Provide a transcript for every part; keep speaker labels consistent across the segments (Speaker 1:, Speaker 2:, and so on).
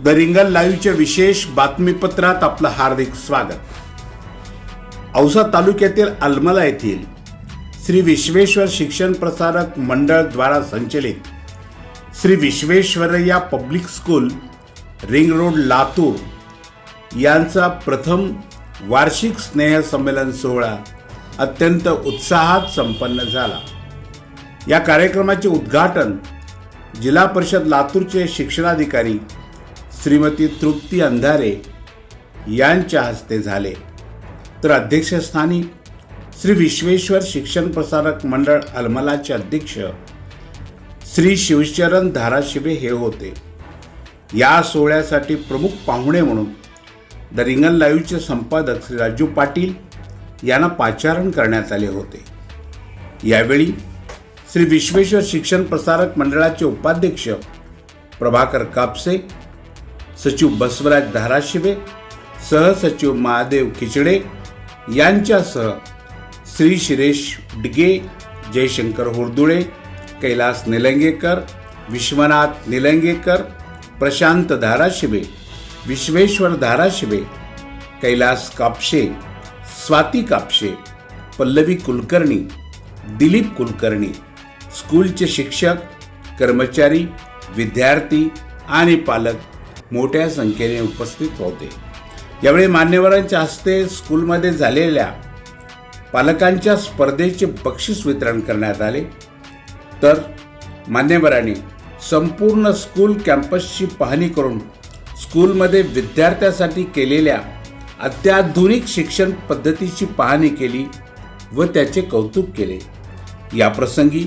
Speaker 1: The रिंगल लाईव्हच्या विशेष बातमीपत्रात आपलं हार्दिक स्वागत. औसा तालुक्यातील अलमला येथील श्री विश्वेश्वर शिक्षण प्रसारक मंडळ द्वारा संचलित Shri Visvesvaraya public school ring road Latur यांचा प्रथम वार्षिक स्नेह संमेलन सोहळा अत्यंत उत्साहात संपन्न झाला. या कार्यक्रमाचे उद्घाटन जिल्हा परिषद लातूरचे शिक्षणाधिकारी श्रीमती तृप्ती अंधारे यांच्या हस्ते झाले. तर अध्यक्षस्थानी श्री विश्वेश्वर शिक्षण प्रसारक मंडळ अलमलाचे अध्यक्ष श्री शिवचरण धाराशिवे हे होते. या सोहळ्यासाठी प्रमुख पाहुणे म्हणून द रिंगल लाईव्हचे संपादक श्री राजू पाटील यांना पाचारण करण्यात आले होते. यावेळी श्री विश्वेश्वर शिक्षण प्रसारक मंडळाचे उपाध्यक्ष प्रभाकर कापसे सचिव बसवराज धाराशिवे सहसचिव महादेव खिचडे यांच्यासह श्री शिरेश डिगे जयशंकर होरदुळे कैलास निलंगेकर विश्वनाथ निलंगेकर प्रशांत धाराशिवे विश्वेश्वर धाराशिवे कैलास कापशे स्वाती कापशे पल्लवी कुलकर्णी दिलीप कुलकर्णी स्कूलचे शिक्षक कर्मचारी विद्यार्थी आणि पालक मोठ्या संख्येने उपस्थित होते. यावेळी मान्यवरांच्या हस्ते स्कूलमध्ये झालेल्या पालकांच्या स्पर्धेचे बक्षीस वितरण करण्यात आले. तर मान्यवरांनी संपूर्ण स्कूल कॅम्पसची पाहणी करून स्कूलमध्ये विद्यार्थ्यासाठी केलेल्या अत्याधुनिक शिक्षण पद्धतीची पाहणी केली व त्याचे कौतुक केले. या प्रसंगी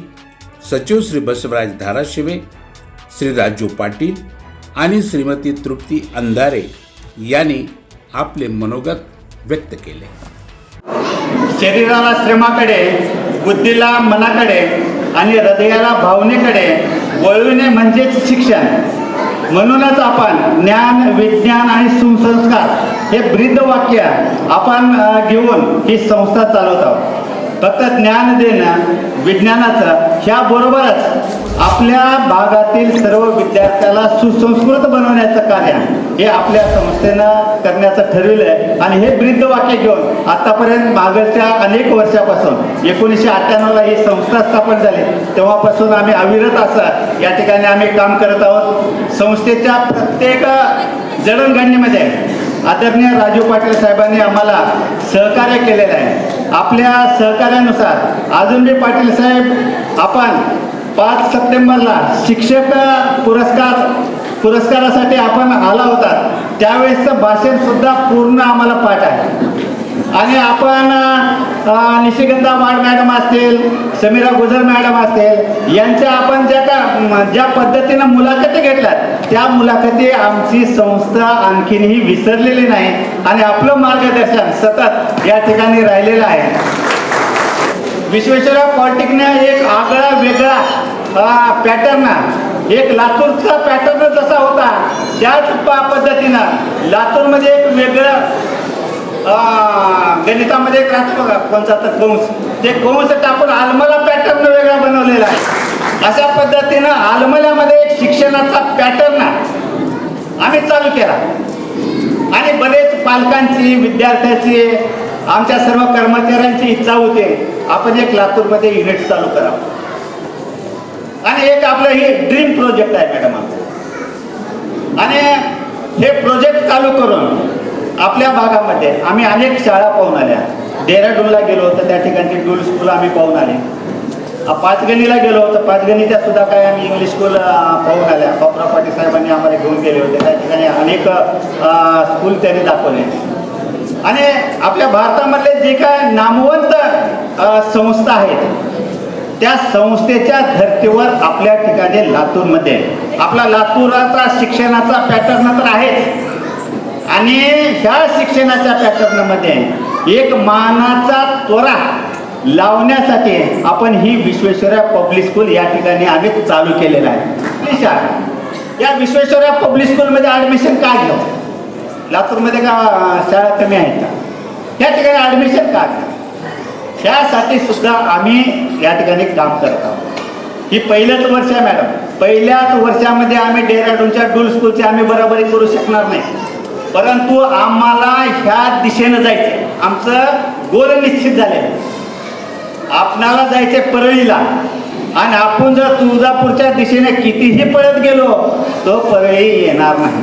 Speaker 1: सचिव श्री बसवराज धाराशिवे श्री राजू पाटील आणि श्रीमती तृप्ती अंधारे यांनी आपले मनोगत व्यक्त केले.
Speaker 2: शरीराला श्रमाकडे बुद्धीला मनाकडे आणि हृदयाला भावनेकडे वळविणे म्हणजेच शिक्षण. म्हणूनच आपण ज्ञान विज्ञान आणि सुसंस्कार हे ब्रीद वाक्य आपण घेऊन ही संस्था चालवत आहोत. फक्त ज्ञान देणं विज्ञानाचं ह्याबरोबरच आपल्या भागातील सर्व विद्यार्थ्याला सुसंस्कृत बनवण्याचं कार्य हे आपल्या संस्थेनं करण्याचं ठरविलं आहे आणि हे वृद्ध वाक्य घेऊन आतापर्यंत मागच्या अनेक वर्षापासून एकोणीसशे अठ्ठ्याण्णवला ही संस्था स्थापन झाली. तेव्हापासून आम्ही अविरत असं या ठिकाणी आम्ही काम करत आहोत. संस्थेच्या प्रत्येक जडणघडणीमध्ये आदरणीय राजू पाटील साहेबांनी आम्हाला सहकार्य केलेलं आहे. आपल्या सहकार्यानुसार आजुंडे पाटील साहेब आपण पाच सप्टेंबरला शिक्षक पुरस्कार पुरस्कारासाठी आपण आला होता त्यावेळेसचं भाषणसुद्धा पूर्ण आम्हाला पाठ आहे. आणि आपण अ, निशिगंधा वाड मॅडम असतील समीरा गुजर मॅडम असतील यांच्या आपण ज्या का ज्या पद्धतीनं मुलाखती घेतल्यात त्या मुलाखती आमची संस्था आणखीनही विसरलेली नाही आणि आपलं मार्गदर्शन सतत या ठिकाणी राहिलेलं आहे. विश्वेश्वरा पॉलिटिकने एक आगळा वेगळा पॅटर्न एक लातूरचा पॅटर्न जसा होता त्याच प- पद्धतीनं लातूरमध्ये एक वेगळं गणितामध्ये एक राहतो बघा कोणचा तर कंस ते कंस टाकून आलमला पॅटर्न वेगळा बनवलेला आहे. अशा पद्धतीनं आलमल्यामध्ये एक शिक्षणाचा पॅटर्न आम्ही चालू केला. आणि बरेच पालकांची विद्यार्थ्याची आमच्या सर्व कर्मचाऱ्यांची इच्छा होते आपण एक लातूरमध्ये युनिट चालू करावं. आणि एक आपलं हे ड्रीम प्रोजेक्ट आहे मॅडम आणि हे प्रोजेक्ट चालू करून आपल्या भागामध्ये आम्ही अनेक शाळा पाहून आल्या. डेहराडूनला गेलो होतो त्या ठिकाणची डूल स्कूल आम्ही पाहून आले. पाचगणीला गेलो होतो पाचगणीच्या सुद्धा काय आम्ही इंग्लिश स्कूल पाहून आल्या. बापराव पाटील साहेबांनी आम्हाला घेऊन गेले होते. त्या ठिकाणी अनेक स्कूल त्यांनी दाखवले. आणि आपल्या भारतामधले जे काय नामवंत संस्था आहेत त्या संस्थेच्या धर्तीवर आपल्या ठिकाणी लातूरमध्ये. आपला लातूराचा शिक्षणाचा पॅटर्न तर आहेच. आणि ह्या शिक्षणाच्या पॅटर्नमध्ये एक मानाचा त्वरा लावण्यासाठी आपण ही विश्वेश्वरया पब्लिक स्कूल या ठिकाणी आम्ही चालू केलेला आहे. या विश्वेश्वरया पब्लिक स्कूलमध्ये ॲडमिशन का घेऊ? लातूरमध्ये का शाळा कमी आहेत का? या ठिकाणी ॲडमिशन का घेऊ? त्यासाठी सुद्धा आम्ही या ठिकाणी काम करत आहोत. ही पहिल्याच वर्ष आहे मॅडम. पहिल्याच वर्षामध्ये आम्ही डेहराडूनच्या डूल स्कूलची आम्ही बरोबरी करू शकणार नाही. परंतु आम्हाला ह्या दिशेनं जायचं आमचं गोल निश्चित झाले आपणाला जायचे परळीला. आणि आपण जर तुळजापूरच्या दिशेने कितीही पळत गेलो तो परळी येणार नाही.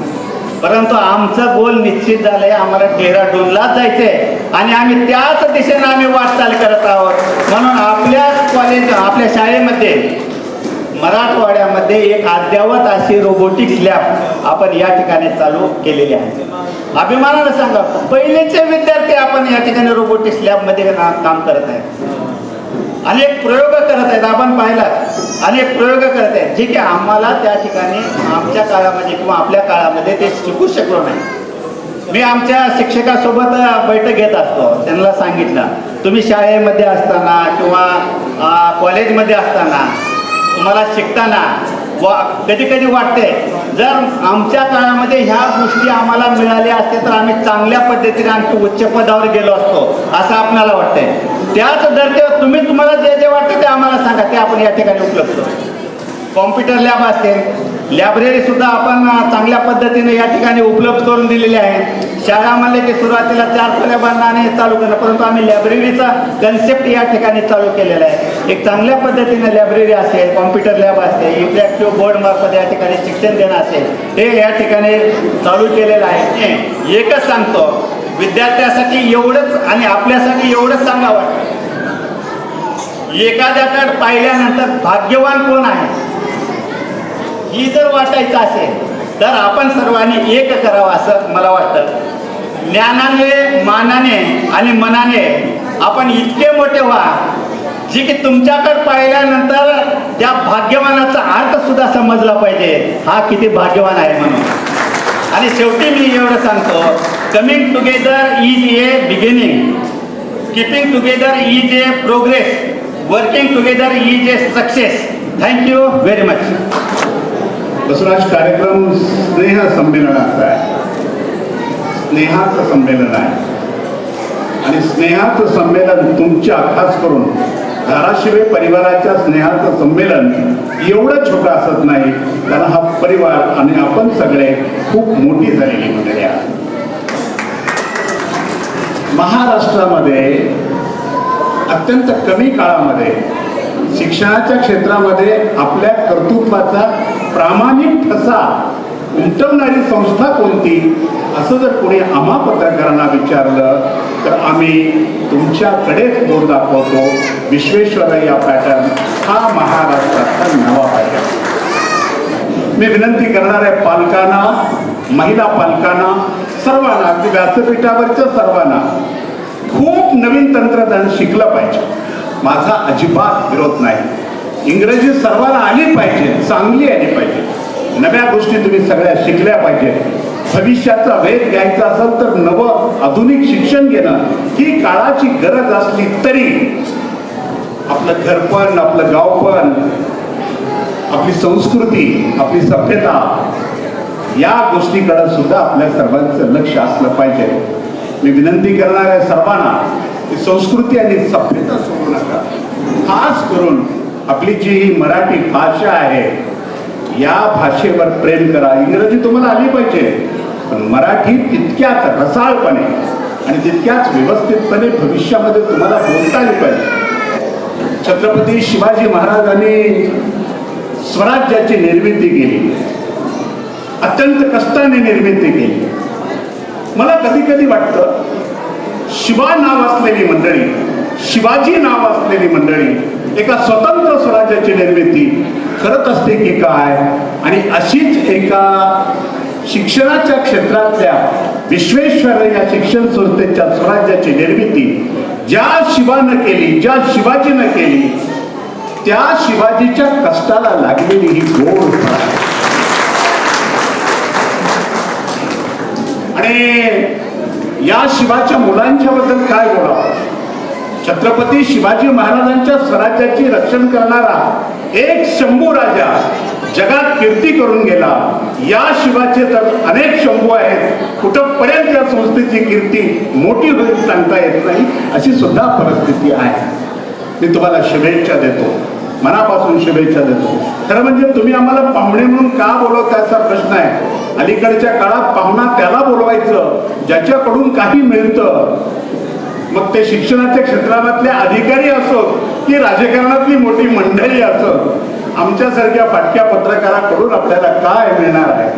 Speaker 2: परंतु आमचं गोल निश्चित झालंय आम्हाला डेहराडूनलाच जायचंय. आणि आम्ही त्याच दिशेनं आम्ही वाटचाल करत आहोत. म्हणून आपल्या कॉलेज आपल्या शाळेमध्ये मराठवाड्यामध्ये एक अद्यावत अशी रोबोटिक्स लॅब आपण या ठिकाणी चालू केलेली आहे. अभिमानानं सांगा पहिलेचे विद्यार्थी आपण या ठिकाणी रोबोटिक्स लॅबमध्ये काम करत आहेत. अनेक प्रयोग करत आहेत. आपण पाहिलात अनेक प्रयोग करत आहेत. जे की आम्हाला त्या ठिकाणी आमच्या काळामध्ये किंवा आपल्या काळामध्ये ते शिकू शकलो नाही. मी आमच्या शिक्षकासोबत बैठक घेत असतो. त्यांना सांगितलं तुम्ही शाळेमध्ये असताना किंवा कॉलेजमध्ये असताना तुम्हाला शिकताना वा कधी कधी वाटते जर आमच्या काळामध्ये ह्या गोष्टी आम्हाला मिळाल्या असते तर आम्ही चांगल्या पद्धतीने आमच्या उच्च पदावर गेलो असतो असं आपल्याला वाटतंय. त्याच धर्तीवर तुम्ही तुम्हाला जे जे वाटतं ते आम्हाला सांगा ते आपण या ठिकाणी उपलब्ध कॉम्प्युटर लॅब असेल लायब्ररी सुद्धा आपण चांगल्या पद्धतीने या ठिकाणी उपलब्ध करून दिलेली आहे. शाळा म्हणले की सुरुवातीला चार खोल्या आणि चालू करणं परंतु आम्ही लायब्ररीचा कन्सेप्ट या ठिकाणी चालू केलेला आहे. एक चांगल्या पद्धतीने लायब्ररी असेल कॉम्प्युटर लॅब असेल इंटरॅक्टिव्ह बोर्ड मार्फत या ठिकाणी शिक्षण देणं असेल हे या ठिकाणी चालू केलेलं आहे. हे एकच सांगतो विद्यार्थ्यासाठी एवढंच आणि आपल्यासाठी एवढंच सांगावं. वाटतं एखाद्याकडे पाहिल्यानंतर भाग्यवान कोण आहे? ही जर वाटायचं असेल तर आपण सर्वांनी एक करावं असं मला वाटतं. ज्ञानाने मानाने आणि मनाने आपण इतके मोठे व्हा जे की तुमच्याकडे पाहिल्यानंतर त्या भाग्यवानाचा अर्थ सुद्धा समजला पाहिजे. हा किती भाग्यवान आहे म्हणून. आणि शेवटी मी एवढं सांगतो coming together is a beginning keeping together is a progress working together is a success thank you very much
Speaker 1: Basavaraj कार्यक्रम स्नेह संमेलनाचा आहे. स्नेहाचं संमेलन आहे. आणि स्नेहाचं संमेलन तुमच्या खास करून धाराशिवे परिवाराच्या स्नेहाचं संमेलन एवढं छोटं असत नाही. कारण हा परिवार आणि आपण सगळे खूप मोठी झालेली मंडळी आहात. महाराष्ट्रामध्ये अत्यंत कमी काळामध्ये शिक्षणाच्या क्षेत्रामध्ये आपल्या कर्तृत्वाचा प्रामाणिक ठसा उमटवणारी संस्था कोणती? असं जर कोणी आम्हा पत्रकारांना विचारलं तर आम्ही तुमच्याकडेच बोट दाखवतो विश्वेश्वरय्या पॅटर्न हा महाराष्ट्राचा नवा पॅटर्न मी विनंती करणार आहे पालकांना महिला पालकांना सर्वांना अगदी व्यासपीठावरच्या सर्वांना खूप नवीन तंत्रज्ञान शिकलं पाहिजे. माझा अजिबात विरोध नाही. इंग्रजी सर्वांना आली पाहिजे चांगली आली पाहिजे. नव्या गोष्टी तुम्ही सगळ्या शिकल्या पाहिजेत. भविष्याचा वेध घ्यायचा असेल तर नवं आधुनिक शिक्षण घेणं ही काळाची गरज असली तरी आपलं घरपण आपलं गावपण आपली संस्कृती आपली सभ्यता या गोष्टीकडे सुद्धा आपल्या सर्वांचं लक्ष असलं पाहिजे. मी विनंती करणार आहे सर्वांना की संस्कृती आणि सभ्यता सोडू नका. खास करून आपली जी ही मराठी भाषा आहे या भाषेवर प्रेम करा. इंग्रजी तुम्हाला आली पाहिजे पण मराठी तितक्याच रसाळपणे आणि तितक्याच व्यवस्थितपणे भविष्यामध्ये तुम्हाला बोलता आली पाहिजे. छत्रपती शिवाजी महाराजांनी स्वराज्याची निर्मिती केली. अत्यंत कष्टाने निर्मिती केली. मला कधी कधी वाटतं शिवा नाव असलेली मंडळी शिवाजी नाव असलेली मंडळी एका स्वतंत्र स्वराज्याची निर्मिती करत असते की काय? आणि अशीच एका शिक्षणाच्या क्षेत्रातल्या विश्वेश्वर या शिक्षण संस्थेच्या स्वराज्याची निर्मिती ज्या शिवानं केली ज्या शिवाजीनं केली त्या शिवाजीच्या कष्टाला लागलेली ही गोड आणि या शिवाच्या मुलांच्या बद्दल काय बोलावं? छत्रपती शिवाजी महाराजांच्या स्वराज्याची रक्षण करणारा एक शंभू राजा जगात कीर्ती करून गेला. या शिवाचे तर अनेक शंभू आहेत. कुठंपर्यंत या संस्थेची कीर्ती मोठी होईल सांगता येत नाही. अशी सुद्धा परिस्थिती आहे. मी तुम्हाला शुभेच्छा देतो. मनापासून शुभेच्छा देतो. खरं म्हणजे तुम्ही आम्हाला पाहुणे म्हणून का बोलवताचा प्रश्न आहे. अलीकडच्या काळात पाहुणा त्याला बोलवायचं ज्याच्याकडून काही मिळतं. मग ते शिक्षणाच्या क्षेत्रातले अधिकारी असोत की राजकारणातली मोठी मंडळी असोत आमच्यासारख्या फाटक्या पत्रकाराकडून आपल्याला काय मिळणार आहे?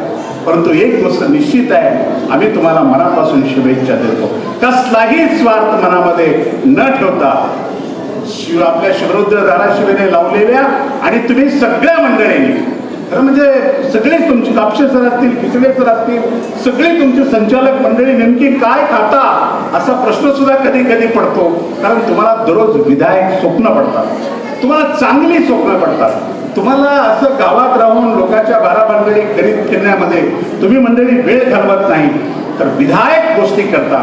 Speaker 1: परंतु एक गोष्ट निश्चित आहे आम्ही तुम्हाला मनापासून शुभेच्छा देतो. कसलाही स्वार्थ मनामध्ये न ठेवता शिव आपल्या शिवरुद्र धाराशिवेने लावलेल्या आणि तुम्ही सगळ्या मंडळींनी खरं म्हणजे सगळेच तुमचे कापशे सर असतील खिचडे सर असतील सगळे तुमचे संचालक मंडळी नेमकी काय खाता असा प्रश्न सुद्धा कधी कधी पडतो. कारण तुम्हाला दररोज विधायक स्वप्न पडतात. तुम्हाला चांगली स्वप्न पडतात. तुम्हाला असं गावात राहून लोकांच्या बाराबंदरी करीत फिरण्यामध्ये तुम्ही मंडळी वेळ घालवत नाही. तर विधायक गोष्टी करता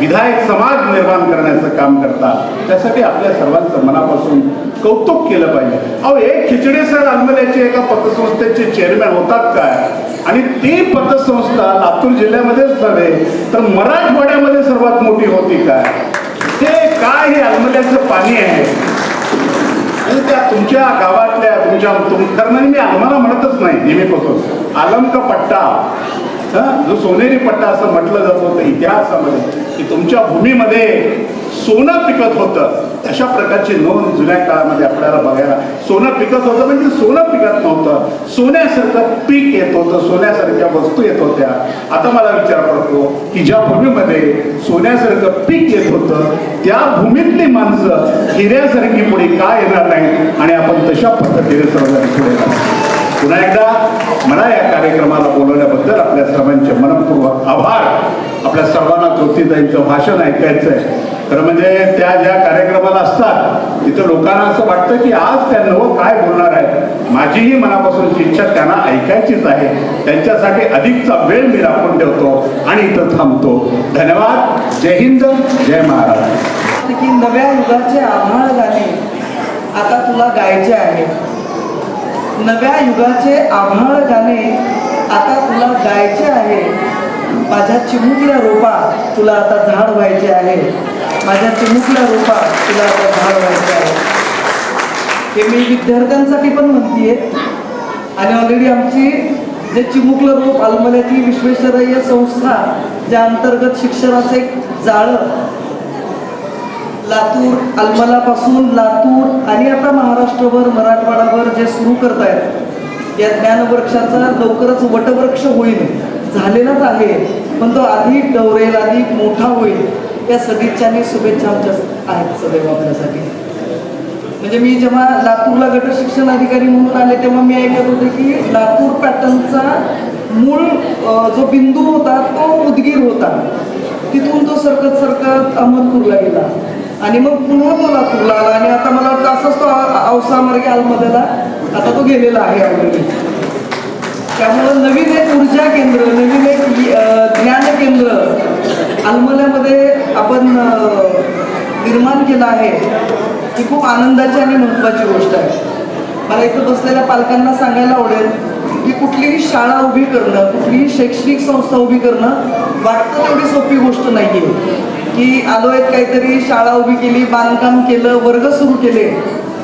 Speaker 1: विधायक समाज निर्माण करण्याचं काम करता त्यासाठी आपल्या सर्वांचं मनापासून कौतुक केलं पाहिजे. अहो एक खिचडी सर आंबल्याचे एका पतसंस्थेचे चेअरमॅन होतात काय? आणि ती पतसंस्था लातूर जिल्ह्यामध्येच नव्हे तर मराठवाड्यामध्ये सर्वात मोठी होती काय? ते काय हे अलमल्याचं पाणी आहे? आणि त्या तुमच्या गावातल्या तुमच्या तुम कारण मी आम्हाला म्हणतच नाही नेहमीपासून. आलम का पट्टा? जो सोनेरी पट्टा असं म्हटलं जात होतं इतिहासामध्ये की तुमच्या भूमीमध्ये सोनं पिकत होतं. अशा प्रकारची नोंद जुन्या काळामध्ये आपल्याला बघायला सोनं पिकत होतं म्हणजे सोनं पिकत नव्हतं. सोन्यासारखं पीक येत होतं सोन्यासारख्या वस्तू येत होत्या. आता मला विचार पडतो की ज्या भूमीमध्ये सोन्यासारखं पीक येत होतं त्या भूमीतली माणसं हिऱ्यासारखी पुढे का येणार नाही आणि आपण तशा पद्धतीने सर्वांनी पुढे पुन्हा एकदा मला या कार्यक्रमाला बोलवल्याबद्दल आपल्या सर्वांचे मनपूर्वक आभार. आपल्या सर्वांना तृप्तीताईंचं भाषण ऐकायचं आहे खरं म्हणजे त्या ज्या कार्यक्रमाला असतात तिथं लोकांना असं वाटतं की आज त्यांना हो काय बोलणार आहे माझीही मनापासूनची इच्छा त्यांना ऐकायचीच आहे. त्यांच्यासाठी अधिकचा वेळ मी राखून ठेवतो आणि इथं थांबतो. धन्यवाद. जय हिंद. जय महाराज.
Speaker 3: की नव्या युगाचे आभाळ गाणे आता तुला गायचे आहे. नव्या युगाचे आभाळ गाणे आता तुला गायचे आहे. माझ्या चिमुकल्या रोपा तुला आता झाड व्हायचे आहे. माझ्या चिमुकल्या रोपा तुला आता झाड व्हायचे आहे. हे मी विद्यार्थ्यांसाठी पण म्हणतीये. आणि ऑलरेडी आमची जे चिमुकलं रोप आलमल्याची विश्वेश्वरय्य संस्था ज्या अंतर्गत शिक्षणाचं एक जाळं लातूर अलमलापासून लातूर आणि आता महाराष्ट्रभर मराठवाडाभर जे सुरू करतायत या ज्ञानवृक्षाचा लवकरच वटवृक्ष होईल. झालेलाच आहे पण तो अधिक डवरेल अधिक मोठा होईल. या सदिच्छा शुभेच्छा आमच्या आहेत सदैव आपल्यासाठी. म्हणजे मी जेव्हा लातूरला गट शिक्षण अधिकारी म्हणून आले तेव्हा मी ऐकत होते की लातूर पॅटर्नचा मूळ जो बिंदू होता तो उदगीर होता. तिथून तो सरकत सरकत अहमदपूरला गेला. आणि मग पुन्हा तो लातूरला आला आणि आता मला वाटतं असंच तो औसा मार्गे आलमध्येला आता तो गेलेला आहे ऑलरेडी त्यामुळं नवीन एक ऊर्जा केंद्र नवीन एक ज्ञान केंद्र आलमल्यामध्ये आपण निर्माण केलं आहे. ही खूप आनंदाची आणि महत्त्वाची गोष्ट आहे. मला इथं बसलेल्या पालकांना सांगायला आवडेल की कुठलीही शाळा उभी करणं कुठलीही शैक्षणिक संस्था उभी करणं वाटतं तेवढी सोपी गोष्ट नाही आहे की आलो आहेत काहीतरी शाळा उभी केली बांधकाम केलं वर्ग सुरू केले.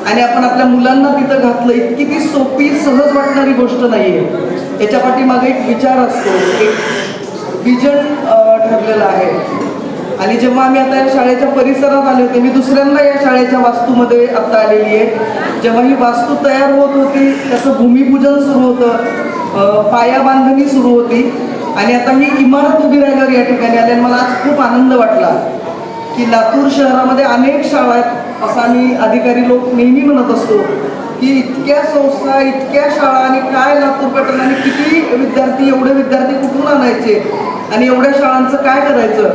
Speaker 3: आणि आपण आपल्या मुलांना तिथं घातलं. इतकी ती सोपी सहज वाटणारी गोष्ट नाही आहे याच्या पाठीमागे एक विचार असतो. एक विजन ठरलेलं आहे. आणि जेव्हा आम्ही आता या शाळेच्या परिसरात आले होते मी दुसऱ्यांदा या शाळेच्या वास्तूमध्ये आता आलेली आहे. जेव्हा ही वास्तू तयार होत होती त्याचं भूमिपूजन सुरू होतं. पाया बांधणी सुरू होती. आणि आता ही इमारत उभी राहिल्यावर या ठिकाणी आले आणि मला आज खूप आनंद वाटला की लातूर शहरामध्ये अनेक शाळा आहेत. असं आम्ही अधिकारी लोक नेहमी म्हणत असतो की इतक्या संस्था इतक्या शाळा आणि काय लातूर पॅटर्न आणि किती विद्यार्थी एवढे विद्यार्थी कुठून आणायचे आणि एवढ्या शाळांचं काय करायचं?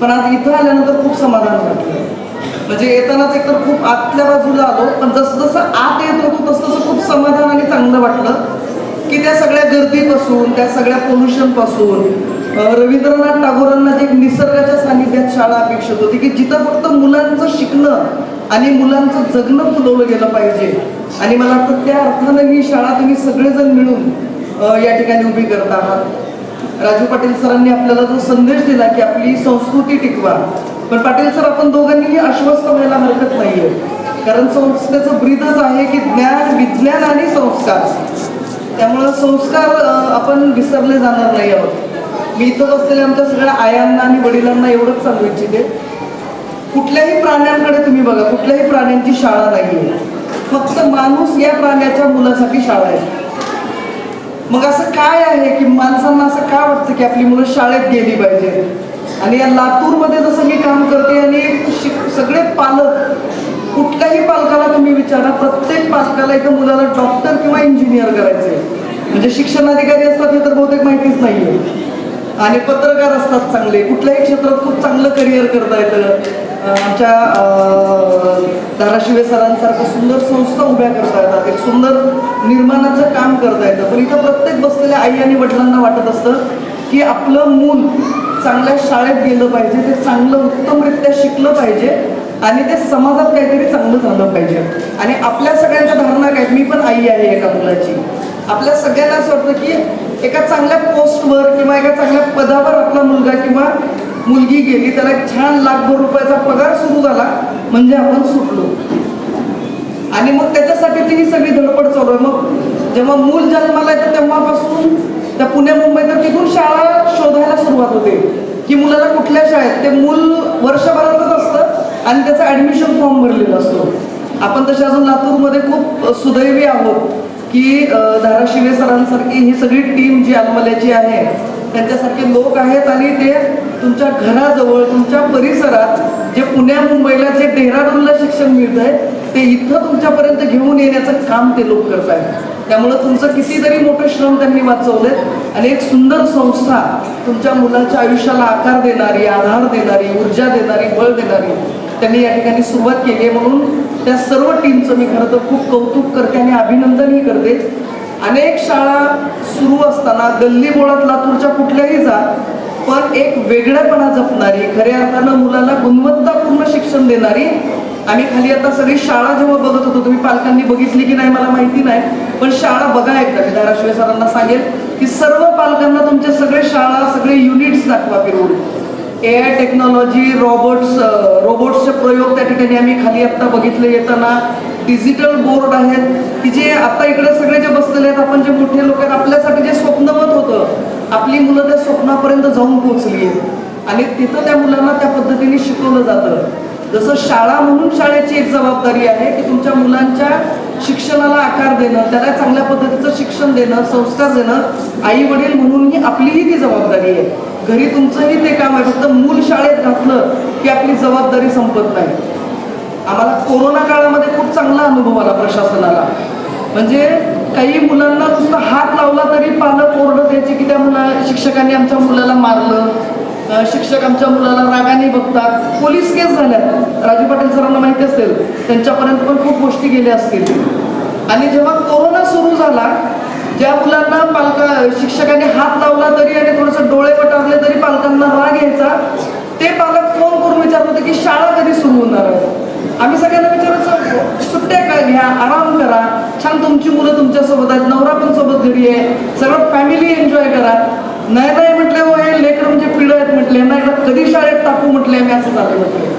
Speaker 3: पण आज इथं आल्यानंतर खूप समाधान वाटलं. म्हणजे येतानाच एकतर खूप आतल्या बाजूला आलो पण जसं जसं आत येत होतो तसं तसं खूप समाधान आणि चांगलं वाटलं. की त्या सगळ्या गर्दीपासून त्या सगळ्या पोल्युशनपासून रवींद्रनाथ टागोरांना जे एक निसर्गाच्या सानिध्यात शाळा अपेक्षित होती की जिथं फक्त मुलांचं शिकणं आणि मुलांचं जगणं फुलवलं गेलं पाहिजे. आणि मला वाटतं त्या अर्थानं ही शाळा तुम्ही सगळेजण मिळून या ठिकाणी उभी करत आहात. राजू पाटील सरांनी आपल्याला जो संदेश दिला की आपली संस्कृती टिकवा पण पाटील सर आपण दोघांनीही आश्वस्त व्हायला हरकत नाहीये. कारण संस्थेचं ब्रीदच आहे की ज्ञान विज्ञान आणि संस्कार. त्यामुळं संस्कार आपण विसरले जाणार नाही आहोत. मी इथं बसलेल्या आमच्या सगळ्या आयांना आणि वडिलांना एवढंच सांगू इच्छिते. कुठल्याही प्राण्यांकडे तुम्ही बघा कुठल्याही प्राण्यांची शाळा नाही फक्त माणूस या प्राण्याच्या मुलासाठी शाळा आहे. मग असं काय आहे की माणसांना असं का वाटतं की आपली मुलं शाळेत गेली पाहिजे आणि या लातूरमध्ये जसं मी काम करते आणि शिक सगळे पालक कुठल्याही पालकाला तुम्ही विचारा प्रत्येक पालकाला एका मुलाला डॉक्टर किंवा इंजिनियर करायचे म्हणजे शिक्षण अधिकारी असतात हे तर बहुतेक माहितीच नाहीये. आणि पत्रकार असतात चांगले. कुठल्याही क्षेत्रात खूप चांगलं करिअर करता येतं. आमच्या धाराशिवे सरांसारखं सुंदर संस्था उभ्या करता येतात. एक सुंदर निर्माणाचं काम करता येतं. पण इथं प्रत्येक बसलेल्या आई आणि वडिलांना वाटत असतं की आपलं मूल चांगल्या शाळेत गेलं पाहिजे ते चांगलं उत्तमरित्या शिकलं पाहिजे आणि ते समाजात काहीतरी चांगलं झालं पाहिजे. आणि आपल्या सगळ्यांच्या धारणा काय? मी पण आई आहे एका मुलाची. आपल्या सगळ्यांना असं वाटतं की एका चांगल्या पोस्टवर किंवा एका चांगल्या पदावर आपला मुलगा किंवा मुलगी गेली त्याला छान लाखभर रुपयाचा पगार सुरू झाला म्हणजे आपण सुटलो. आणि मग त्याच्यासाठी ती ही सगळी धडपड चालू आहे. मग जेव्हा मूल जन्माला येतं तेव्हापासून त्या पुण्या मुंबईत तिथून शाळा शोधायला सुरुवात होते. की मुलाला कुठल्या शाळेत? ते मूल वर्षभरातच असतं. आणि त्याचा ॲडमिशन फॉर्म भरलेला असतो. आपण तसे अजून लातूरमध्ये खूप सुदैवी आहोत की धाराशिवे सरांसारखी ही सगळी टीम जी आलमल्याची आहे त्यांच्यासारखे लोक आहेत आणि ते तुमच्या घराजवळ तुमच्या परिसरात जे पुण्या मुंबईला जे डेहराडूनला शिक्षण मिळत आहे ते इथं तुमच्यापर्यंत घेऊन येण्याचं काम ते लोक करत आहेत त्यामुळं तुमचं कितीतरी मोठं श्रम त्यांनी वाचवलेत आणि एक सुंदर संस्था तुमच्या मुलाच्या आयुष्याला आकार देणारी आधार देणारी ऊर्जा देणारी बळ देणारी त्यांनी या ठिकाणी सुरुवात केली आहे. म्हणून त्या सर्व टीमचं मी खरं तर खूप कौतुक करते आणि अभिनंदनही करते. अनेक शाळा सुरू असताना गल्ली बोळात लातूरच्या कुठल्याही जा पण एक वेगळेपणा जपणारी खऱ्या अर्थानं मुलाला गुणवत्तापूर्ण शिक्षण देणारी आम्ही खाली आता सगळी शाळा जेव्हा बघत होतो तुम्ही पालकांनी बघितली की नाही मला माहिती नाही पण शाळा बघा एकदा मी धाराशिव सरांना सांगेल की सर्व पालकांना तुमच्या सगळे शाळा सगळे युनिट्स दाखवा फिरवून. ए आय टेक्नॉलॉजी रॉबोट्स रोबोट्सचे प्रयोग त्या ठिकाणी आम्ही खाली आत्ता बघितले येताना. डिजिटल बोर्ड आहेत. की जे आता इकडे सगळे जे बसलेले आहेत आपण जे मोठे लोक आहेत आपल्यासाठी जे स्वप्नमत होतं आपली मुलं त्या स्वप्नापर्यंत जाऊन पोहोचली आहेत. आणि तिथं त्या मुलांना त्या पद्धतीने शिकवलं जातं. जसं शाळा म्हणून शाळेची एक जबाबदारी आहे की तुमच्या मुलांच्या शिक्षणाला आकार देणं त्याला चांगल्या पद्धतीचं शिक्षण देणं संस्कार देणं आई वडील म्हणून ही आपलीही ती जबाबदारी आहे. घरी तुमचंही ते काम आहे फक्त मूल शाळेत घातलं की आपली जबाबदारी संपत नाही. आम्हाला कोरोना काळामध्ये खूप चांगला अनुभव आला प्रशासनाला. म्हणजे काही मुलांना नुसतं हात लावला तरी पालक ओरडत द्यायचे की त्या मुला शिक्षकांनी आमच्या मुलाला मारलं शिक्षक आमच्या मुलाला रागाने बघतात. पोलीस केस झाल्यात. राजू पाटील सरांना माहिती असेल त्यांच्यापर्यंत पण खूप गोष्टी गेल्या असतील. आणि जेव्हा कोरोना सुरू झाला ज्या मुलांना पालका शिक्षकांनी हात लावला तरी आणि थोडंसं डोळे पटावले तरी पालकांना राग यायचा. ते पालक फोन करून विचारत होते की शाळा कधी सुरू होणार आहे? आम्ही सगळ्यांना विचारायचं सुट्ट्या काय घ्या आराम करा. छान तुमची मुलं तुमच्यासोबत आहेत नवरा पण सोबत घरी आहे. सगळं फॅमिली एन्जॉय करा. नाही नाही म्हटले हो हे लेकर म्हणजे पिढ आहेत म्हटले. नाही कधी शाळेत टाकू? म्हटले आम्ही असं झालं म्हटले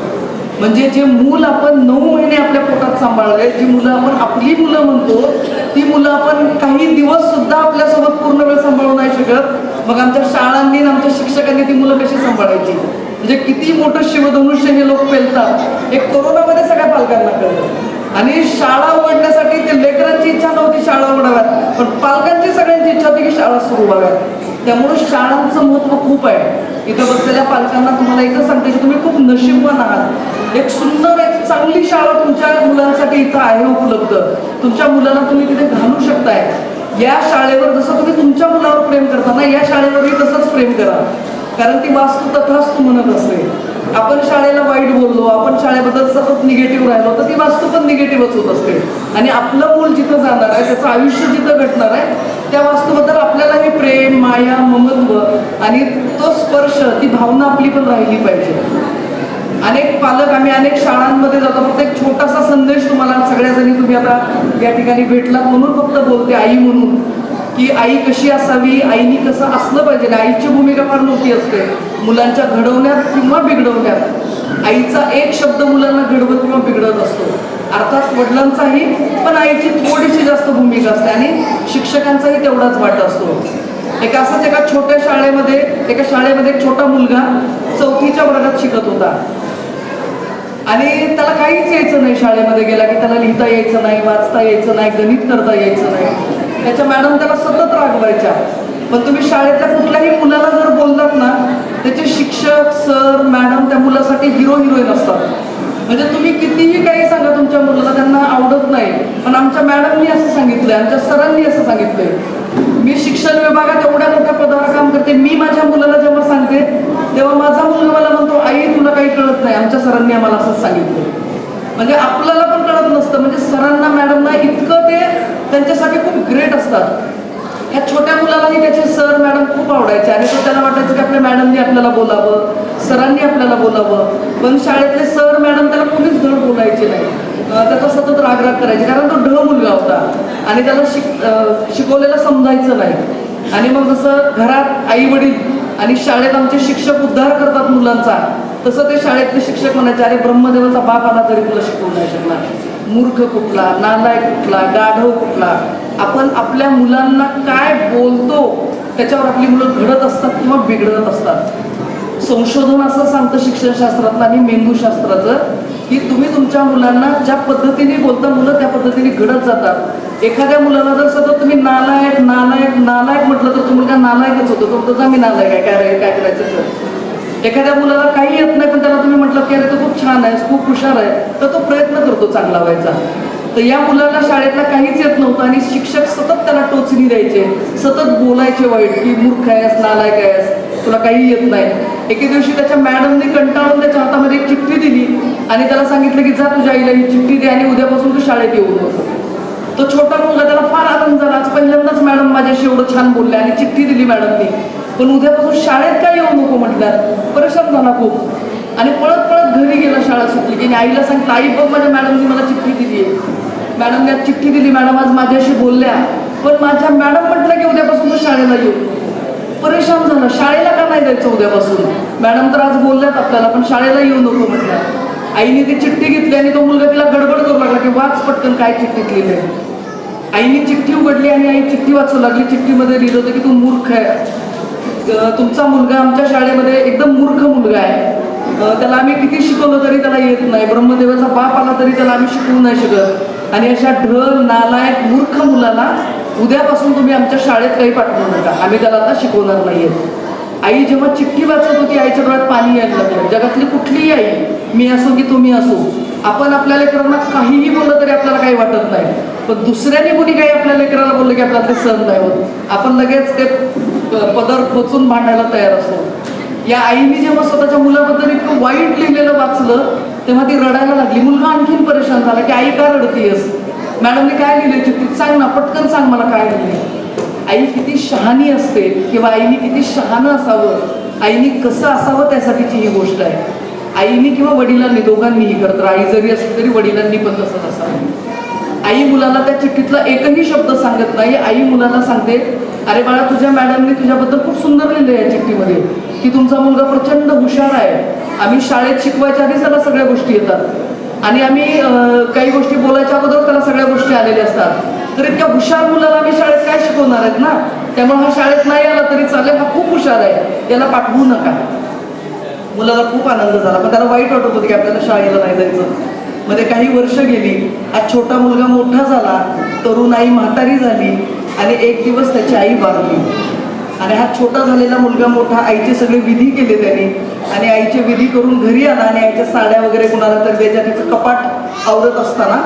Speaker 3: म्हणजे जे मूल आपण नऊ महिने आपल्या पोटात सांभाळले जी मुलं आपण आपली मुलं म्हणतो ती मुलं आपण काही दिवस सुद्धा आपल्यासोबत पूर्ण वेळ सांभाळू नाही शकत. मग आमच्या शाळांनी आमच्या शिक्षकांनी ती मुलं कशी सांभाळायची? म्हणजे किती मोठं शिवधनुष्य हे लोक पेलतात. हे कोरोनामध्ये सगळ्या पालकांना कळलं. आणि शाळा उघडण्यासाठी ते लेकरांची इच्छा नव्हती शाळा उघडाव्यात. पण पालकांची सगळ्यांची इच्छा होती की शाळा सुरू व्हाव्यात. त्यामुळे शाळांचं महत्त्व खूप आहे. इथं बसलेल्या पालकांना तुम्हाला एकच सांगते की तुम्ही खूप नशीबवान आहात. एक सुंदर एक चांगली शाळा तुमच्या मुलांसाठी इथं आहे उपलब्ध. तुमच्या मुलाला तुम्ही तिथे घालू शकताय. या शाळेवर जसं तुम्ही तुमच्या मुलावर प्रेम करता ना या शाळेवरही तसंच प्रेम करा. कारण ती वास्तू तथाच म्हणत असते आपण शाळेला वाईट बोललो आपण शाळेबद्दल सतत निगेटिव्ह राहिलो तर ती वास्तू पण निगेटिव्हच होत असते. आणि आपलं मूल जिथं जाणार आहे त्याचं आयुष्य जिथं घटणार आहे त्या वास्तूबद्दल आपल्यालाही प्रेम माया ममत्व आणि तो स्पर्श ती भावना आपली पण राहिली पाहिजे. अनेक पालक आम्ही अनेक शाळांमध्ये जातो फक्त एक छोटासा संदेश तुम्हाला सगळ्याजणी तुम्ही आता या ठिकाणी भेटला म्हणून फक्त बोलते आई म्हणून. की आई कशी असावी आईनी कसं असलं पाहिजे आईची भूमिका फार मोठी असते. मुलांच्या घडवण्यात किंवा बिघडवण्यात आईचा एक शब्द मुलांना घडवत किंवा बिघडत असतो. अर्थात वडिलांचाही पण आईची थोडीशी जास्त भूमिका असते आणि शिक्षकांचाही तेवढाच वाटा असतो. एका असंच एका छोट्या शाळेमध्ये एका शाळेमध्ये एक छोटा मुलगा चौथीच्या वर्गात शिकत होता. आणि त्याला काहीच यायचं नाही शाळेमध्ये गेला की त्याला लिहिता यायचं नाही वाचता यायचं नाही गणित करता यायचं नाही. त्याच्या मॅडम त्याला सतत रागवायच्या. पण तुम्ही शाळेतल्या कुठल्याही मुलाला जर बोललात ना त्याचे शिक्षक सर मॅडम त्या मुलासाठी हिरो हिरोईन असतात. म्हणजे तुम्ही कितीही काही सांगा तुमच्या मुलाला त्यांना आवडत नाही. पण आमच्या मॅडमनी असं सांगितलंय आमच्या सरांनी असं सांगितलंय. मी शिक्षण विभागात एवढ्या मोठ्या पदावर काम करते. मी माझ्या मुलाला जेव्हा सांगते तेव्हा माझा मुलगा मला म्हणतो आई तुला काही कळत नाही. आमच्या सरांनी आम्हाला असंच सांगितलं म्हणजे आपल्याला पण कळत नसतं. म्हणजे सरांना मॅडमना इतकं ते त्यांच्यासाठी खूप ग्रेट असतात. ह्या छोट्या मुलालाही त्याचे सर मॅडम खूप आवडायचे. आणि तो त्याला वाटायचं की आपल्या मॅडमनी आपल्याला बोलावं सरांनी आपल्याला बोलावं. पण शाळेतले सर मॅडम त्याला कोणीच धड बोलायचे नाही. त्याचा सतत रागराग करायचे. कारण तो ढ मुलगा होता. आणि त्याला शिक शिकवलेलं समजायचं नाही. आणि मग जसं घरात आई वडील आणि शाळेत आमचे शिक्षक उद्धार करतात मुलांचा तसं ते शाळेतले शिक्षक म्हणायचे अरे ब्रह्मदेवाचा बाप आला तरी तुला शिकवू नाही शकणार. मूर्ख कुठला नालायक कुठला गाढव कुठला आपण आपल्या मुलांना काय बोलतो त्याच्यावर आपली मुलं घडत असतात किंवा बिघडत असतात. संशोधन असं सांगतं शिक्षणशास्त्रातलं आणि मेंदूशास्त्राचं की तुम्ही तुमच्या मुलांना ज्या पद्धतीने बोलता मुलं त्या पद्धतीने घडत जातात. एखाद्या मुलाला जर सतत तुम्ही नालायक नालायक नालायक म्हटलं तर तो मुलगा नालायकच होतो. तो तुझा मी नालायक आहे काय काय करायचं? तर एखाद्या मुलाला काही येत नाही पण त्याला तुम्ही म्हटलं की अरे तो खूप छान आहे खूप हुशार आहे तर तो प्रयत्न करतो चांगला व्हायचा. तर या मुलाला शाळेतला काहीच येत नव्हतं आणि शिक्षक सतत त्याला टोचणी द्यायचे सतत बोलायचे वाईट की मूर्ख आहेस नालायक आहेस तुला काही येत नाही. एके दिवशी त्याच्या मॅडमने कंटाळून त्याच्या हातामध्ये एक चिठ्ठी दिली आणि त्याला सांगितलं की जा तुझ्या आईला ही चिठ्ठी दे आणि उद्यापासून तू शाळेत येऊ नको तो छोटा मुलगा त्याला फार आनंद झाला. आज पहिल्यांदाच मॅडम माझ्याशी एवढं छान बोलले आणि चिठ्ठी दिली मॅडमनी पण उद्यापासून शाळेत काय येऊ नको म्हटल्यात? परेशान झाला खूप. आणि पळत पळत घरी गेला शाळा सुटली की आणि आईला सांगितलं आई बघ माझ्या मॅडमनी मला चिठ्ठी दिली आहे. मॅडमने आज चिठ्ठी दिली. मॅडम आज माझ्याशी बोलल्या. पण माझ्या मॅडम म्हटलं की उद्यापासून तू शाळेला येऊ. परेशान झालं. शाळेला का नाही जायचं उद्यापासून? मॅडम तर आज बोलल्यात आपल्याला पण शाळेला येऊ नको म्हटलं आईने ती चिठ्ठी घेतली आणि तो मुलगा तिला गडबड करू लागला की वाच पटकन काय चिठ्ठीत लिहिलंय आईने चिठ्ठी उघडली आणि आई चिठ्ठी वाचू लागली. चिठ्ठीमध्ये लिहिलं होतं की तू मूर्ख आहे. तुमचा मुलगा आमच्या शाळेमध्ये एकदम मूर्ख मुलगा आहे. त्याला आम्ही किती शिकवलं तरी त्याला येत नाही. ब्रह्मदेवाचा बाप आला तरी त्याला आम्ही शिकवू नाही शकत. आणि अशा ढळ नालायक मूर्ख मुलाला उद्यापासून तुम्ही आमच्या शाळेत काही पाठवू नका. आम्ही त्याला आता शिकवणार नाहीये. आई जेव्हा चिठ्ठी वाचत होती आईच्या डोळ्यात पाणी यायला लागलं. जगातली कुठलीही आई मी असो की तुम्ही असो आपण आपल्या लेकरांना काहीही बोललं तरी आपल्याला काही वाटत नाही. पण दुसऱ्याने कोणी काही आपल्या लेकराला बोललं की आपल्याला ते सहन नाही होत. आपण लगेच ते पदर खोचून भांडायला तयार असतो. या आईने जेव्हा स्वतःच्या मुलाबद्दल इतकं वाईट लिहिलेलं वाचलं तेव्हा ती रडायला लागली. मुलगा आणखीन परेशान झाला की आई का रडतीयस? मॅडमने काय लिहिले चिठ्ठीत? सांग ना पटकन सांग मला काय लिहिले आई किती शहाणी असते किंवा आईने किती शहाणं असावं? आईने कसं असावं त्यासाठीची ही गोष्ट आहे. आईने किंवा वडिलांनी दोघांनीही खरं आई जरी असली तरी वडिलांनी पण तसंच असावं. आई मुलाला त्या चिठ्ठीतला एकही शब्द सांगत नाही. आई मुलाला सांगते अरे बाळा तुझ्या मॅडमने तुझ्याबद्दल खूप सुंदर लिहिलं या चिठ्ठीमध्ये. की तुमचा मुलगा प्रचंड हुशार आहे. आम्ही शाळेत शिकवायच्या आधी त्याला सगळ्या गोष्टी येतात. आणि आम्ही काही गोष्टी बोलायच्या अगोदर त्याला सगळ्या गोष्टी आलेल्या असतात. तर इतक्या हुशार मुलाला आम्ही शाळेत काय शिकवणार आहेत ना? त्यामुळे हा शाळेत नाही आला तरी चालेल हा खूप हुशार आहे. याला पाठवू नका. मुलाला खूप आनंद झाला. पण त्याला वाईट वाटत होतं की आपल्याला शाळेला नाही जायचं. मध्ये काही वर्ष गेली आज छोटा मुलगा मोठा झाला तरुण आई म्हातारी झाली आणि एक दिवस त्याची आई बारली आणि हा छोटा झालेला मुलगा मोठा आईचे सगळे विधी केले त्याने. आणि आईचे विधी करून घरी आला आणि आईच्या साड्या वगैरे कुणाला तर द्यायच्या तिचं कपाट आवरत असताना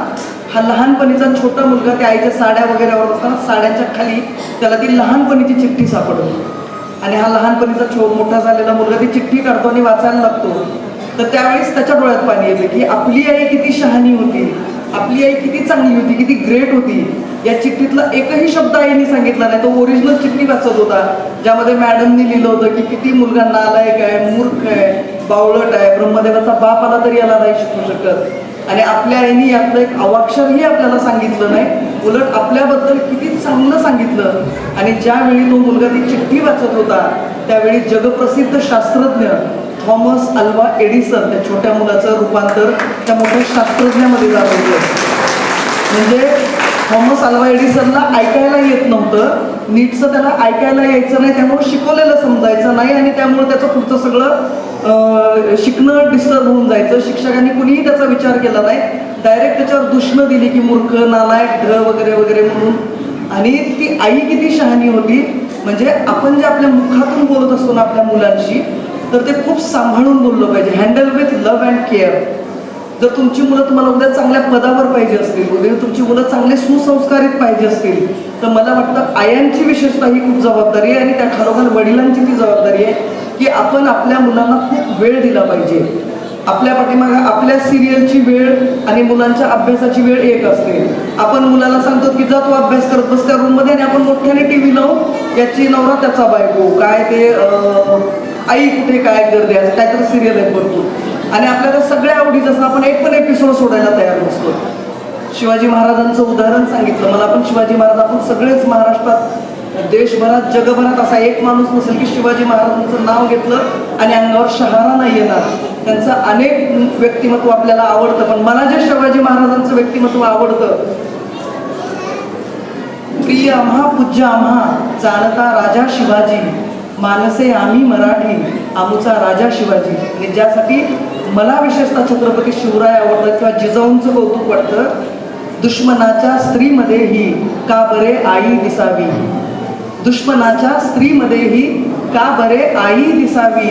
Speaker 3: हा लहानपणीचा छोटा मुलगा त्या आईच्या साड्या वगैरेवर असताना साड्यांच्या खाली त्याला ती लहानपणीची चिठ्ठी सापडली. आणि हा लहानपणीचा छो मोठा झालेला मुलगा ती चिठ्ठी काढतो आणि वाचायला लागतो. तर त्यावेळेस त्याच्या डोळ्यात पाणी येतं की आपली आई किती शहाणी होती आपली आई किती चांगली होती किती ग्रेट होती. या चिठ्ठीतला एकही शब्द आईने सांगितला नाही. तो ओरिजिनल चिठ्ठी वाचत होता ज्यामध्ये मॅडमनी लिहिलं होतं की किती मुलगा नालायक आहे मूर्ख आहे बावळट आहे ब्रह्मदेवाचा बाप आला तरी याला नाही शिकू शकत. आणि आपल्या आईने यातलं एक अवाक्षरही आपल्याला सांगितलं नाही. उलट आपल्याबद्दल किती चांगलं सांगितलं. आणि ज्यावेळी तो मुलगा ती चिठ्ठी वाचत होता त्यावेळी जगप्रसिद्ध शास्त्रज्ञ थॉमस अल्वा एडिसन त्या छोट्या मुलाचं रूपांतर त्या मोठ्या शास्त्रज्ञामध्ये जात होतं. म्हणजे थॉमस अल्वा एडिसनला ऐकायला येत नव्हतं. नीटचं त्याला ऐकायला यायचं नाही त्यामुळे शिकवलेलं समजायचं नाही आणि त्यामुळे त्याचं पुढचं सगळं शिकणं डिस्टर्ब होऊन जायचं. शिक्षकांनी कुणीही त्याचा विचार केला नाही. डायरेक्ट त्याच्यावर दुष्ण दिली की मूर्ख नालायक ढ वगैरे वगैरे म्हणून. आणि ती आई किती शहाणी होती म्हणजे आपण जे आपल्या मुखातून बोलत असतो ना आपल्या मुलांशी तर ते खूप सांभाळून बोललं पाहिजे. Handle with love and care जर तुमची मुलं तुम्हाला उद्या चांगल्या पदावर पाहिजे असतील उद्या तुमची मुलं चांगले सुसंस्कारित पाहिजे असतील तर मला वाटतं आयांची विशेषता ही खूप जबाबदारी आहे आणि त्या खरोखर वडिलांची ती जबाबदारी आहे की आपण आपल्या मुलांना खूप वेळ दिला पाहिजे. आपल्या पाठीमागे आपल्या सिरियलची वेळ आणि मुलांच्या अभ्यासाची वेळ एक असते. आपण मुलाला सांगतो की जा तू अभ्यास करत बस त्या रूममध्ये आणि आपण मोठ्याने टी व्ही लावू याची नवरा त्याचा बायको काय ते आई कुठे काय गर्दी असते काहीतरी सिरियल आहे भरपूर. आणि आपल्याला सगळ्या आवडीचं असं आपण एक पण एपिसोड सोडायला तयार नसतो. शिवाजी महाराजांचं उदाहरण सांगितलं. मला पण शिवाजी महाराज आपण सगळेच महाराष्ट्रात देशभरात जगभरात असा एक माणूस नसेल की शिवाजी महाराजांचं नाव घेतलं आणि अंगावर शहारा नाही येणार. त्यांचं अनेक व्यक्तिमत्व आपल्याला आवडतं. पण मला जे शिवाजी महाराजांचं व्यक्तिमत्व आवडतं प्रिय आम्हा पूज्य आम्हा जाणता राजा शिवाजी मानसे आम्ही मराठी आमचा राजा शिवाजी. आणि ज्यासाठी मला विशेषतः छत्रपती शिवराय आवडतात किंवा जिजाऊंचं कौतुक वाटतं. दुश्मनाच्या स्त्रीमध्येही का बरे आई दिसावी? दुश्मनाच्या स्त्रीमध्येही का बरे आई दिसावी?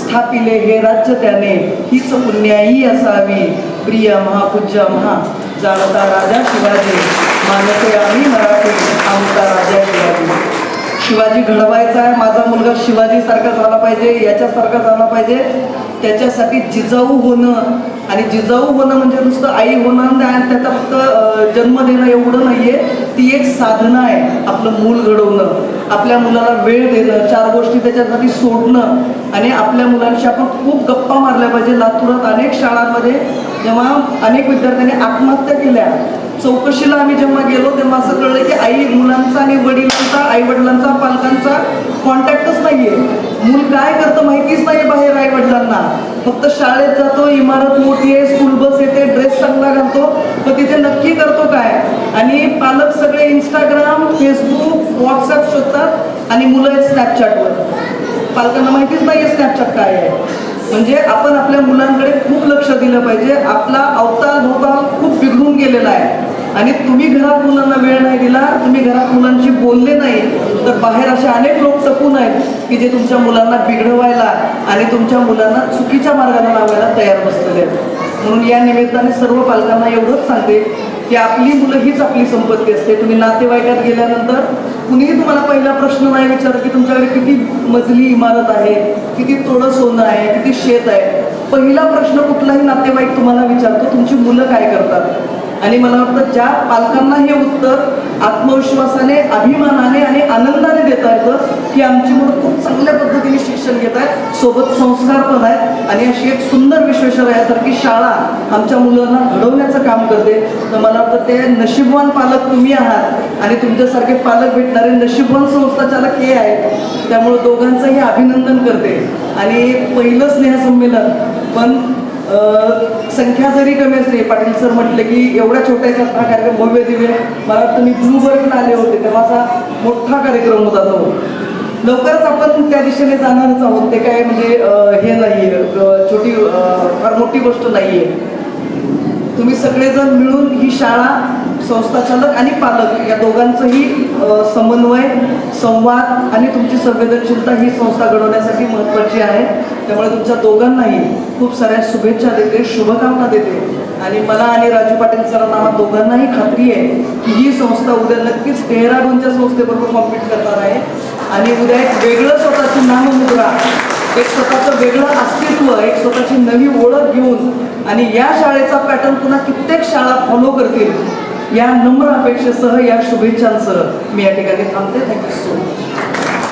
Speaker 3: स्थापिले हे राज्य त्याने हीच पुण्याई असावी. प्रिय महापूज्य महा जाणता राजा शिवाजी मानते आम्ही मराठी आमचा राजा शिवाजी. शिवाजी घडवायचा आहे माझा मुलगा शिवाजी सारखा झाला पाहिजे याच्यासारखा झाला पाहिजे. त्याच्यासाठी जिजाऊ होणं आणि जिजाऊ होणं म्हणजे नुसतं आई होणं आणि त्याचा फक्त जन्म देणं एवढं नाहीये. ती एक साधना आहे आपलं मूल घडवणं. आपल्या मुलाला वेळ देणं चार गोष्टी त्याच्यासाठी सोडणं. आणि आपल्या मुलांशी आपण खूप गप्पा मारल्या पाहिजे. लातूरात अनेक शाळांमध्ये जेव्हा अनेक विद्यार्थ्यांनी आत्महत्या केल्या. चौकशीला आम्ही जेव्हा गेलो तेव्हा असं कळलं की आई मुलांचा आणि वडिलांचा आई वडिलांचा पालकांचा कॉन्टॅक्टच नाहीये. मूल काय करतं माहितीच नाही बाहेर आई वडिलांना फक्त शाळेत जातो इमारत मोठी आहे स्कूल बस येते ड्रेस चांगला घालतो. तर तिथे नक्की करतो काय? आणि पालक सगळे इंस्टाग्राम फेसबुक व्हॉट्सअप शोधतात आणि मुलं आहेत स्नॅपचॅटवर पालकांना माहितीच नाही स्नॅपचॅट काय आहे. म्हणजे आपण आपल्या मुलांकडे खूप लक्ष दिलं पाहिजे. आपला अवतार धोका खूप बिघडून गेलेला आहे. आणि तुम्ही घरात मुलांना वेळ नाही दिला तुम्ही घरात मुलांशी बोलले नाही तर बाहेर असे अनेक लोक टपून आहेत की जे तुमच्या मुलांना बिघडवायला आणि तुमच्या मुलांना चुकीच्या मार्गाला लावायला तयार बसलेले आहेत. म्हणून या निमित्ताने सर्व पालकांना एवढंच सांगते की आपली मुलं हीच आपली संपत्ती असते. तुम्ही नातेवाईकात गेल्यानंतर कुणीही तुम्हाला पहिला प्रश्न नाही विचारत की तुमच्याकडे किती मजली इमारत आहे किती तोडं सोनं आहे किती शेत आहे. पहिला प्रश्न कुठलाही नातेवाईक तुम्हाला विचारतो तुमची मुलं काय करतात? आणि मला वाटतं ज्या पालकांना हे उत्तर आत्मविश्वासाने अभिमानाने आणि आनंदाने देता येतं की आमची मुलं खूप चांगल्या पद्धतीने शिक्षण घेत आहेत सोबत संस्कार पण आहेत आणि अशी एक सुंदर विश्वेश्वरयासारखी शाळा आमच्या मुलांना घडवण्याचं काम करते. तर मला वाटतं ते नशीबवान पालक तुम्ही आहात आणि तुमच्यासारखे पालक भेटणारे नशीबवान संस्थाचालक हे आहेत. त्यामुळे दोघांचंही अभिनंदन करते. आणि पहिलं स्नेहसंमेलन पण संख्या जरी कमी असली पाटील सर म्हटले की एवढ्या छोट्याचा हा कार्यक्रम भव्य दिव्य मला वाटतं मी ब्लूबर्ग आले होते तेव्हा असा मोठा कार्यक्रम होता तो. लवकरच आपण त्या दिशेने जाणारच आहोत. ते काय म्हणजे हे नाही छोटी फार मोठी गोष्ट नाहीये. तुम्ही सगळेजण मिळून ही शाळा संस्थाचालक आणि पालक या दोघांचंही समन्वय संवाद आणि तुमची संवेदनशीलता ही संस्था घडवण्यासाठी महत्त्वाची आहे. त्यामुळे तुमच्या दोघांनाही खूप साऱ्या शुभेच्छा देते शुभकामना देते. आणि मला आणि राजू पाटील सरांना दोघांनाही खात्री आहे की ही संस्था उद्या नक्कीच डेहराडूनच्या संस्थेबरोबर कॉम्पीट करणार आहे. आणि उद्या एक वेगळं स्वतःची नाममुद्रा एक स्वतःचं वेगळं अस्तित्व एक स्वतःची नवी ओळख घेऊन आणि या शाळेचा पॅटर्न पुन्हा कित्येक शाळा फॉलो करतील. या नम्र अपेक्षेसह या शुभेच्छांसह मी या ठिकाणी थांबते. Thank you so much